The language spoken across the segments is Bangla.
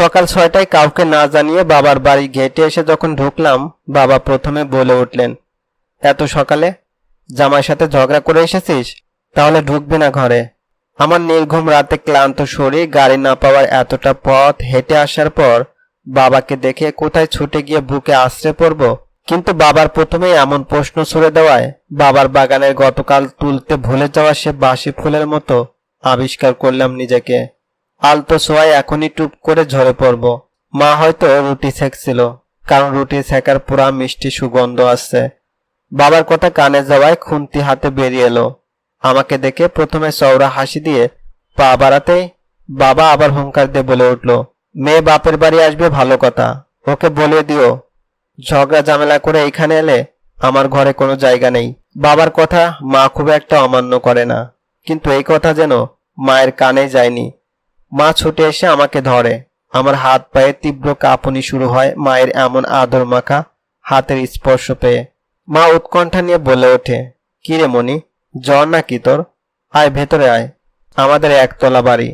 সকাল ছয়টায় কাউকে না জানিয়ে বাবার বাড়ি গেটে এসে যখন ঢুকলাম, বাবা প্রথমে বলে উঠলেন, এত সকালে? জামাইয়ের সাথে ঝগড়া করে এসেছিস? তাহলে ঢুকবি না ঘরে। আমার নির্ঘুম রাতে ক্লান্ত শরীর, গাড়ি না পাওয়ার এতটা পথ হেঁটে আসার পর বাবাকে দেখে কোথায় ছুটে গিয়ে বুকে আশ্রে পড়ব? কিন্তু বাবার প্রথমেই এমন প্রশ্ন ছুড়ে দেওয়ায় বাবার বাগানের গতকাল তুলতে ভুলে যাওয়া সে বাসি ফুলের মতো আবিষ্কার করলাম নিজেকে। আলতো ছোঁয়ায় এখনই টুপ করে ঝরে পড়ব। মা হয়তো রুটি সেকছিল কারণ রুটি সেকার পুরা মিষ্টি সুগন্ধ আসছে বাবার কথা কানে যাওয়ায় খুন্তি হাতে বেরিয়ে এলো। আমাকে দেখে প্রথমে চওড়া হাসি দিয়ে পা বাড়াতেই বাবা আবার হুঙ্কার দিয়ে বলে উঠল, মেয়ে বাপের বাড়ি আসবে ভালো কথা। ওকে বলে দিও। ঝগড়া ঝামেলা করে এখানে এলে আমার ঘরে কোনো জায়গা নেই। বাবার কথা মা খুব একটা অমান্য করে না। কিন্তু এই কথা যেন মায়ের কানে যায়নি। মা ছুটে এসে আমাকে ধরে। আমার হাত পায়ে তীব্র কাঁপুনি শুরু হয় মায়ের এমন আদর মাখা হাতের স্পর্শ পেয়ে। মা উৎকণ্ঠা নিয়ে বলে ওঠে, কি রে মনি জ্বর নাকি তোর? আয় ভেতরে আয়। আমাদের একতলা বাড়ি,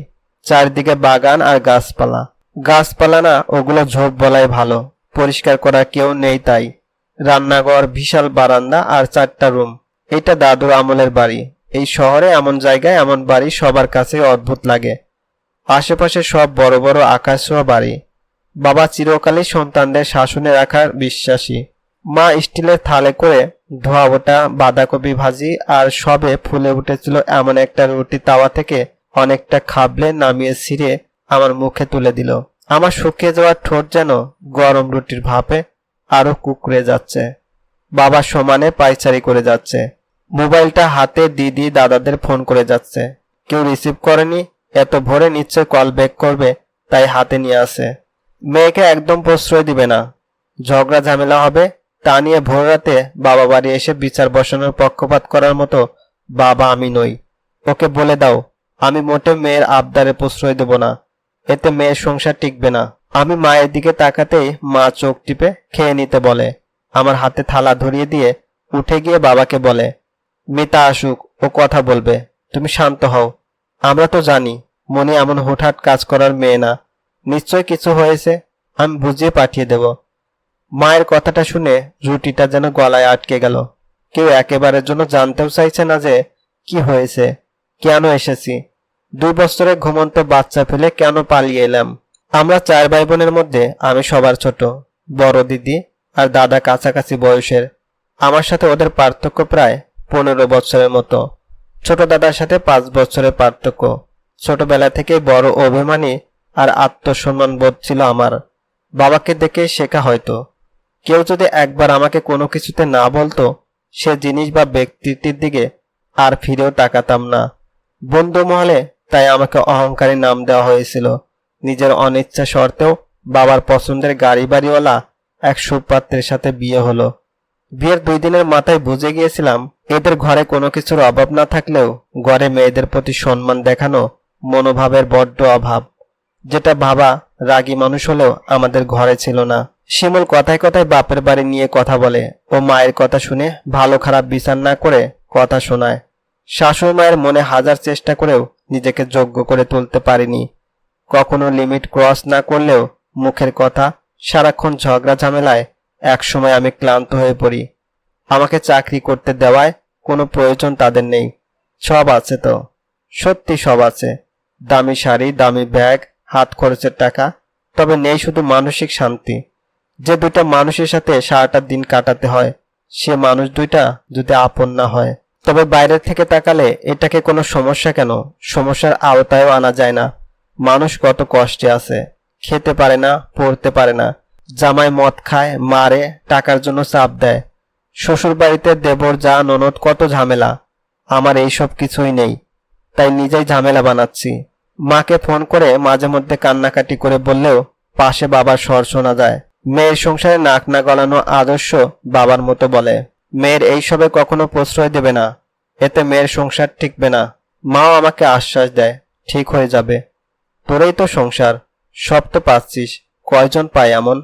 চারদিকে বাগান আর গাছপালা। গাছপালা না, ওগুলো ঝোপ বলাই ভালো, পরিষ্কার করা কেউ নেই তাই। রান্নাঘর, বিশাল বারান্দা আর চারটা রুম। এটা দাদুর আমলের বাড়ি। এই শহরে এমন জায়গায় এমন বাড়ি সবার কাছে অদ্ভুত লাগে। আশেপাশে সব বড় বড় আকাশ আকাশছোঁয়া বাড়ি। বাবা চিরকালই সন্তানদের শাসনে রাখার বিশ্বাসী। মা স্টিলের থালে করে ধোয়া ওটা বাঁধাকপি ভাজি আর সবে ফুলে উঠেছিল এমন একটা রুটি তাওয়া থেকে অনেকটা খাবলে নামিয়ে ছিঁড়ে আমার মুখে তুলে দিল। আমার শুকিয়ে যাওয়া ঠোঁট যেন গরম রুটির ভাপে আরও কুকড়ে যাচ্ছে। বাবা সমানে পাইচারি করে যাচ্ছে। মোবাইলটা হাতে দিদি দাদাদের ফোন করে যাচ্ছে। কেউ রিসিভ করেনি এত ভোরে নিশ্চয় কল ব্যাক করবে, তাই হাতে নিয়ে আসে। মেয়েকে একদম প্রশ্রয় দিবে না। ঝগড়া ঝামেলা হবে, তা নিয়ে ভোর রাতে বাবা বাড়ি এসে বিচার বসানোর পক্ষপাত করার মতো বাবা আমি নই। ওকে বলে দাও, আমি মোটে মেয়ের আবদারে প্রশ্রয় দেব না। এতে মেয়ের সংসার টিকবে না। আমি মায়ের দিকে তাকাতেই মা চোখ টিপে খেয়ে নিতে বলে। আমার হাতে থালা ধরিয়ে দিয়ে উঠে গিয়ে বাবাকে বলে, মিতা আসুক, ও কথা বলবে। তুমি শান্ত হও। আমরা তো জানি মনে এমন হুটহাট কাজ করার মেয়ে না। নিশ্চয় কিছু হয়েছে, আমি বুঝিয়ে পাঠিয়ে দেব। মায়ের কথাটা শুনে রুটিটা যেন গলায় আটকে গেল। কেউ একেবারের জন্য জানতেও চাইছে না যে কি হয়েছে, কেন এসেছি। দুই বছরে ঘুমন্ত বাচ্চা ফেলে কেন পালিয়ে এলাম? আমরা চার ভাই বোনের মধ্যে আমি সবার ছোট, বড় দিদি আর দাদা কাছাকাছি বয়সের। আমার সাথে ওদের পার্থক্য প্রায় পনেরো বছরের মতো। ছোট দাদার সাথে পাঁচ বছরের পার্থক্য। ছোটবেলা থেকে বড় অভিমানী আর আত্মসম্মান বোধ ছিল আমার। বাবাকে দেখে শেখা হয়তো। কেউ যদি একবার আমাকে কোনো কিছুতে না বলতো, সে জিনিস বা ব্যক্তিটির দিকে আর ফিরেও তাকাতাম না। বন্ধু মহলে তাই আমাকে অহংকারী নাম দেওয়া হয়েছিল। নিজের অনিচ্ছা সত্ত্বেও বাবার পছন্দের গাড়ি বাড়িওয়ালা এক সুপাত্রের সাথে বিয়ে হলো। বিয়ের দুই দিনের মাথায় বুঝে গিয়েছিলাম, এদের ঘরে কোনো কিছুর অভাব না থাকলেও ঘরে মেয়েদের প্রতি সম্মান দেখানো মনোভাবের বড্ড অভাব। যেটা ভাবা রাগী মানুষ হলেও আমাদের ঘরে ছিল না। শিমুল কথায় কথায় বাপের বাড়ি নিয়ে কথা বলে ও মায়ের কথা শুনে ভালো খারাপ বিচার না করে কথা শোনায়। শাশুড়ি মায়ের মনে হাজার চেষ্টা করেও নিজেকে যোগ্য করে তুলতে পারিনি। কখনো লিমিট ক্রস না করলেও মুখের কথা, সারাক্ষণ ঝগড়া ঝামেলায় একসময় আমি ক্লান্ত হয়ে পড়ি। আমাকে চাকরি করতে দেওয়ায় কোনো প্রয়োজন তাদের নেই। সব আছে তো। সত্যি সব আছে। দামি শাড়ি, দামি ব্যাগ, হাত খরচের টাকা। তবে নেই শুধু মানসিক শান্তি। যে দুইটা মানুষের সাথে সারাটা দিন কাটাতে হয়, সে মানুষ দুইটা যদি আপন না হয়। তবে বাইরের থেকে তাকালে এটাকে কোনো সমস্যা কেন? সমস্যার আওতায়ও আনা যায় না। মানুষ কত কষ্টে আছে। খেতে পারে না, পড়তে পারে না। জামাই মদ খায়, মারে, টাকার জন্য চাপ দেয়। শ্বশুর বাড়িতে দেবর, যা, ননদ, কত ঝামেলা। আমার এইসব কিছুই নেই। তাই নিজেই ঝামেলা বানাচ্ছি। মাকে ফোন করে মাঝে মধ্যে কান্নাকাটি করে বললেও পাশে বাবার স্বর শোনা যায়। মেয়ের সংসারে নাক না গলানো আদর্শ বাবার মতো বলে। মেয়ের এইসবে কখনো প্রশ্রয় দেবে না। এতে মেয়ের সংসার টিকবে না। মাও আমাকে আশ্বাস দেয়, ঠিক হয়ে যাবে। তোরেই তো সংসার। সব তো পাচ্ছিস। কয়জন পায় এমন?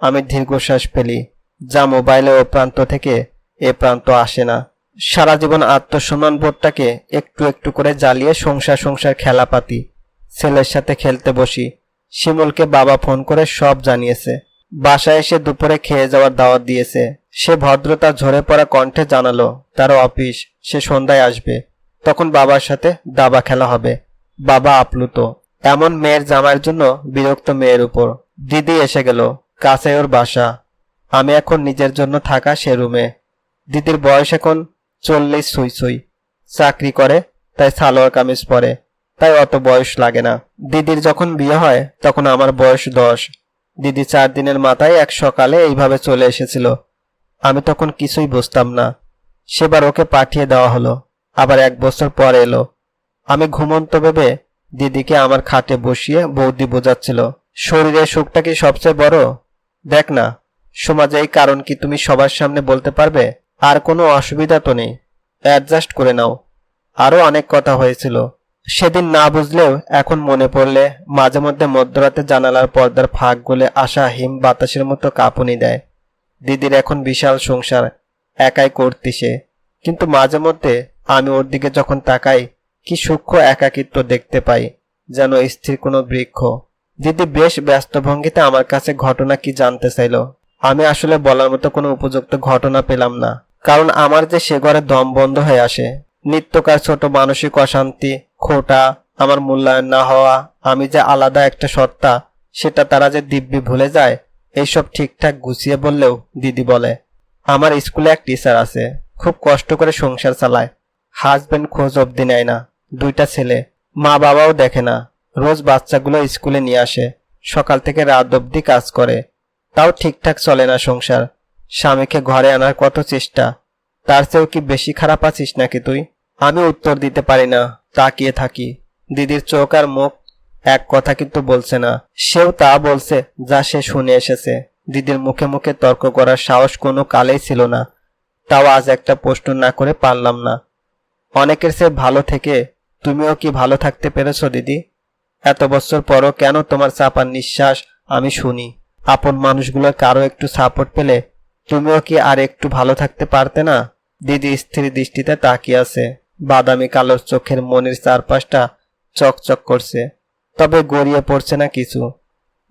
আমি দীর্ঘশ্বাস ফেলি। যা মোবাইলে ও প্রান্ত থেকে এ প্রান্ত আসে না। সারা জীবন আত্মসম্মান বোধটাকে একটু একটু করে জ্বালিয়ে সংসার সংসার খেলাপাতি, ছেলের সাথে খেলতে বসি। শিমুলকে বাবা ফোন করে সব জানিয়েছে। বাসায় এসে দুপুরে খেয়ে যাওয়ার দাওয়াত দিয়েছে। সে ভদ্রতা ঝরে পড়া কণ্ঠে জানালো, তার অফিস, সে সন্ধ্যায় আসবে। তখন বাবার সাথে দাবা খেলা হবে। বাবা আপ্লুত। এমন মেয়ের জামাইয়ের জন্য বিরক্ত মেয়ের উপর। দিদি এসে গেল কাছে ওর বাসা। আমি এখন নিজের জন্য থাকা সে রুমে। দিদির বয়স এখন চল্লিশ সুই সুই চাকরি করে, তাই সালোয়ার কামিজ পরে। তাই অত বয়স লাগে না। দিদির যখন বিয়ে হয়, তখন আমার বয়স দশ। দিদি চার দিনের মাথায় এক সকালে এইভাবে চলে এসেছিল। আমি তখন কিছুই বুঝতাম না। সেবার ওকে পাঠিয়ে দেওয়া হলো। আবার এক বছর পরে এলো। আমি ঘুমন্ত ভেবে দিদিকে আমার খাটে বসিয়ে বৌদি বোঝাচ্ছিল শরীরের সুখটা কি সবচেয়ে বড়? দেখ না। সমাজে এই কারণ কি তুমি সবার সামনে বলতে পারবে? আর কোনো অসুবিধা তো নেই। অ্যাডজাস্ট করে নাও। আরও অনেক কথা হয়েছিল। সেদিন না বুঝলেও এখন মনে পড়লে মাঝে মধ্যে মধ্যরাতে জানালার পর্দার ফাঁক গলে আসা হিম বাতাসের মতো কাঁপুনি দেয়। দিদির এখন বিশাল সংসার, একাই করতে সে। কিন্তু মাঝে মধ্যে আমি ওর দিকে যখন তাকাই, কি সূক্ষ্ম একাকিত্ব দেখতে পাই, যেন স্থির কোনো বৃক্ষ। দিদি বেশ ব্যস্ত ভঙ্গিতে আমার কাছে ঘটনা কি জানতে চাইল। আমি আসলে বলার মতো কোনো উপযুক্ত ঘটনা পেলাম না। কারণ আমার যে সে ঘরে দম বন্ধ হয়ে আসে, নিত্যকার ছোট মানসিক অশান্তি, খোটা, আমার মূল্যায়ন না হওয়া, আমি যে আলাদা একটা সত্তা, সেটা তারা যে দিব্যি ভুলে যায়, এইসব ঠিকঠাক গুছিয়ে বললেও দিদি বলে, আমার স্কুলে এক টিচার আছে, খুব কষ্ট করে সংসার চালায়। হাজবেন্ড খোঁজ অবধি নেয় না, দুইটা ছেলে, মা বাবাও দেখে না। রোজ বাচ্চাগুলো স্কুলে নিয়ে আসে, সকাল থেকে রাত অবধি কাজ করে তাও ঠিকঠাক চলে না সংসার। স্বামীকে ঘরে আনার কত চেষ্টা। তার চেয়েও কি বেশি খারাপ আছিস নাকি তুই? আমি উত্তর দিতে পারি না, তাকিয়ে থাকি। দিদির চোখ আর মুখ এক কথা কিন্তু বলছে না। সেও তা বলছে, যা সে শুনে এসেছে। দিদির মুখে মুখে তর্ক করার সাহস কোনো কালেই ছিল না। তাও আজ একটা প্রশ্ন না করে পারলাম না। অনেকের সে ভালো থেকে তুমিও কি ভালো থাকতে পেরেছ দিদি? এত বছর পরও কেন তোমার চাপার নিঃশ্বাস আমি শুনি? আপন মানুষগুলোর কারও একটু সাপোর্ট পেলে তুমিও কি আর একটু ভালো থাকতে পারতে না? দিদি স্থির দৃষ্টিতে তাকিয়ে আছে। বাদামি কালোর চোখের মনের চারপাশটা চকচক করছে। তবে গড়িয়ে পড়ছে না কিছু।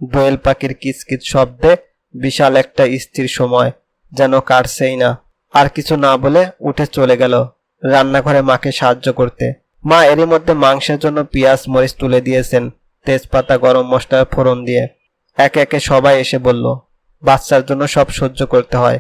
দোয়েল পাখির কিচকিচ শব্দে বিশাল একটা স্থির সময় যেন কাটছেই না। আর কিছু না বলে উঠে চলে গেল রান্নাঘরে মাকে সাহায্য করতে। মা এরই মধ্যে মাংসের জন্য পেঁয়াজ, মরিচ তুলে দিয়েছেন। তেজপাতা, গরম মশলার ফোড়ন দিয়ে। একে একে সবাই এসে বলল, বাচ্চার জন্য সব সহ্য করতে হয়।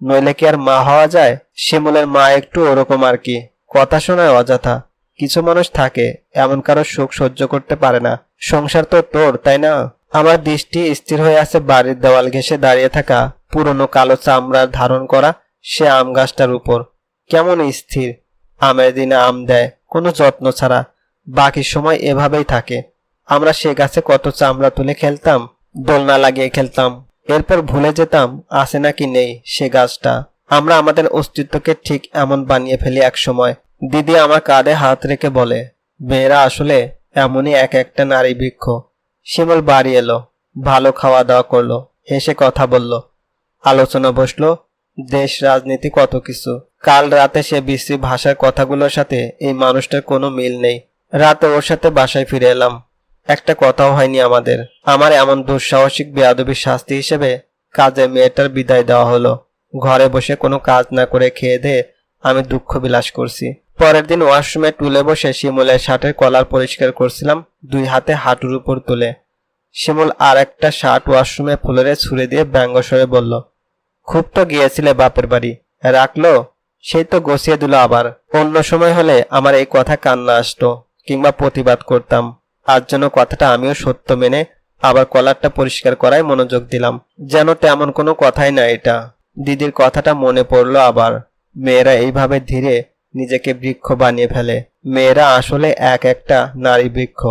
নইলে কি আর মা হওয়া যায়? শিমুলের মা একটু ওরকম আর কি। কথা শোনায় অযথা। কিছু মানুষ থাকে, এমন কারও সুখ সহ্য করতে পারে না। সংসার তো তোর, তাই না? আমার দৃষ্টি স্থির হয়ে আছে বাড়ির দেওয়াল ঘেঁষে দাঁড়িয়ে থাকা পুরনো কালো চামড়ার ধারণ করা সে আম গাছটার উপর। কেমন স্থির। আমের দিনে আম দেয়, কোনো যত্ন ছাড়া। বাকি সময় এভাবেই থাকে। আমরা সে গাছে কত চামড়া তুলে খেলতাম। দোলনা লাগিয়ে খেলতাম। এরপর ভুলে যেতাম, আছে নাকি নেই সে গাছটা। আমরা আমাদের অস্তিত্বকে ঠিক এমন বানিয়ে ফেলি এক সময়। দিদি আমার কাঁধে হাত রেখে বলে, মেয়েরা আসলে এমনই এক একটা নারী বৃক্ষ। শিমল বাড়ি এলো, ভালো খাওয়া দাওয়া করল, হেসে কথা বলল। আলোচনা বসল, দেশ, রাজনীতি কত কিছু। কাল রাতে সে বিশ্রী ভাষার কথাগুলোর সাথে এই মানুষটার কোনো মিল নেই। রাতে ওর সাথে বাসায় ফিরে এলাম। একটা কথাও হয়নি আমাদের। আমার এমন দুঃসাহসিক বেয়াদবির শাস্তি হিসেবে কাজে মেয়েটার বিদায় দেওয়া হলো। ঘরে বসে কোনো কাজ না করে খেয়ে দিয়ে আমি দুঃখ বিলাস করছি। পরের দিন ওয়াশরুমে টুলে বসে শিমুলের শার্টের কলার পরিষ্কার করছিলাম দুই হাতে হাঁটুর উপর তুলে। শিমুল আর একটা শার্ট ওয়াশরুমে ফুলেরে ছুড়ে দিয়ে ব্যঙ্গস্বরে বলল, খুব তো গিয়েছিলে বাপের বাড়ি। রাখল? সেই তো গছিয়ে দিল আবার। অন্য সময় হলে আমার এই কথা কান্না আসতো, কিংবা প্রতিবাদ করতাম। আজ যেন কথাটা আমিও সত্য মেনে, আবার কলারটা পরিষ্কার করায় মনোযোগ দিলাম। যেন তেমন কোনো কথাই না এটা। দিদির কথাটা মনে পড়ল আবার। মেয়েরা এইভাবে ধীরে নিজেকে বৃক্ষ বানিয়ে ফেলে। মেয়েরা আসলে এক একটা নারী বৃক্ষ।